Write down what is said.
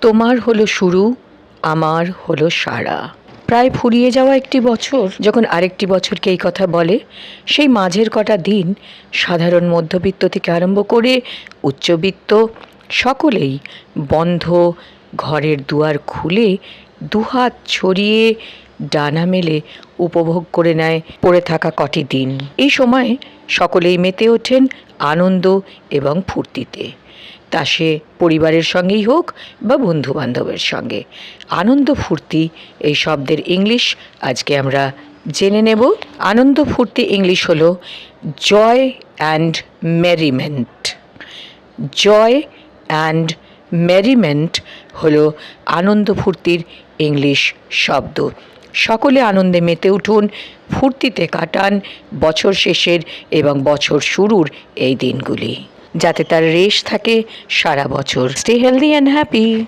তোমার হলো শুরু, আমার হলো সারা। প্রায় ফুরিয়ে যাওয়া একটি বছর, যখন আরেকটি বছরকে এই কথা বলে, সেই মাঝের কটা দিন সাধারণ মধ্যবিত্ত থেকে আরম্ভ করে উচ্চবিত্ত সকলেই বন্ধ, ঘরের দুয়ার খুলে দুহাত ছড়িয়ে ডানা মেলে উপভোগ করে নেয় পড়ে থাকা কটি দিন। এই সময় সকলেই মেতে ওঠেন আনন্দ এবং ফুর্তিতে। তা সে পরিবারের সঙ্গেই হোক বা বন্ধু বান্ধবের সঙ্গে। আনন্দ ফুর্তি, এই শব্দের ইংলিশ আজকে আমরা জেনে নেব। আনন্দ ফুর্তি ইংলিশ হলো joy and merriment. Joy and merriment হলো আনন্দ ফুর্তির ইংলিশ শব্দ। সকলে আনন্দে মেতে উঠুন, ফুর্তিতে কাটান বছর শেষের এবং বছর শুরুর এই দিনগুলি। যাতে তার রেশ থাকে সারা বছর। Stay healthy and happy